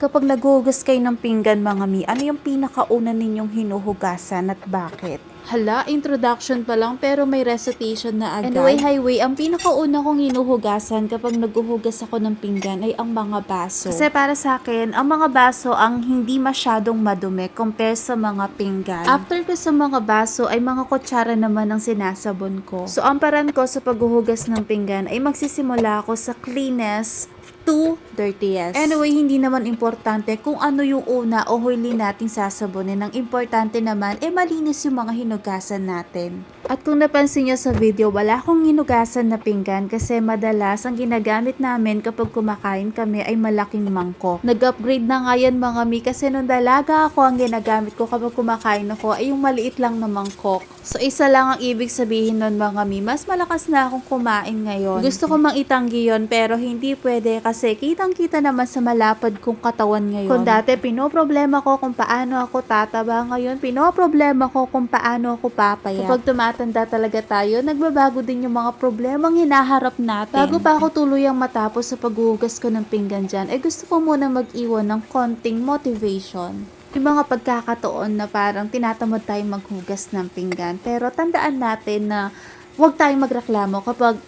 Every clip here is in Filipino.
Kapag naghuhugas kayo ng pinggan mga mi, ano yung pinakauna ninyong hinuhugasan at bakit? Hala, introduction pa lang pero may recitation na agad. Anyway, highway, ang pinakauna kong hinuhugasan kapag naghuhugas ako ng pinggan ay ang mga baso. Kasi para sa akin, ang mga baso ang hindi masyadong madumi compare sa mga pinggan. After ko sa mga baso ay mga kutsara naman ang sinasabon ko. So ang paraan ko sa paghuhugas ng pinggan ay magsisimula ako sa cleanest to dirtiest. Anyway, hindi naman importante kung ano yung una o huli nating sasabunin. Ang importante naman, eh malinis yung mga hinugasan natin. At kung napansin nyo sa video, wala akong hinugasan na pinggan kasi madalas ang ginagamit namin kapag kumakain kami ay malaking mangkok. Nag-upgrade na nga yan mga mi kasi nung dalaga ako ang ginagamit ko kapag kumakain ako ay yung maliit lang na mangkok. So isa lang ang ibig sabihin nun mga mi, mas malakas na akong kumain ngayon. Gusto ko mang itanggi yun pero hindi pwede kasi kitang kita naman sa malapad kong katawan ngayon. Kung dati pinoproblema ko kung paano ako tataba ngayon, pinoproblema ko kung paano ako papayat. Kapag tumatanda talaga tayo, nagbabago din yung mga problemang hinaharap natin. Bago pa ako tuluyang matapos sa paghuhugas ko ng pinggan dyan, eh gusto ko muna mag-iwan ng konting motivation. Yung mga pagkakataon na parang tinatamad tayong maghugas ng pinggan. Pero tandaan natin na huwag tayong magreklamo kapag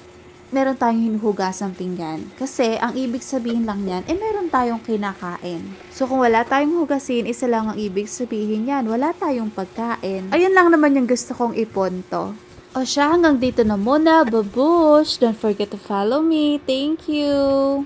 meron tayong hinuhugasang pinggan. Kasi ang ibig sabihin lang yan, eh meron tayong kinakain. So kung wala tayong hugasin, isa lang ang ibig sabihin yan, wala tayong pagkain. Ayun lang naman yung gusto kong ipunto. O siya, hanggang dito na muna. Babush! Don't forget to follow me. Thank you!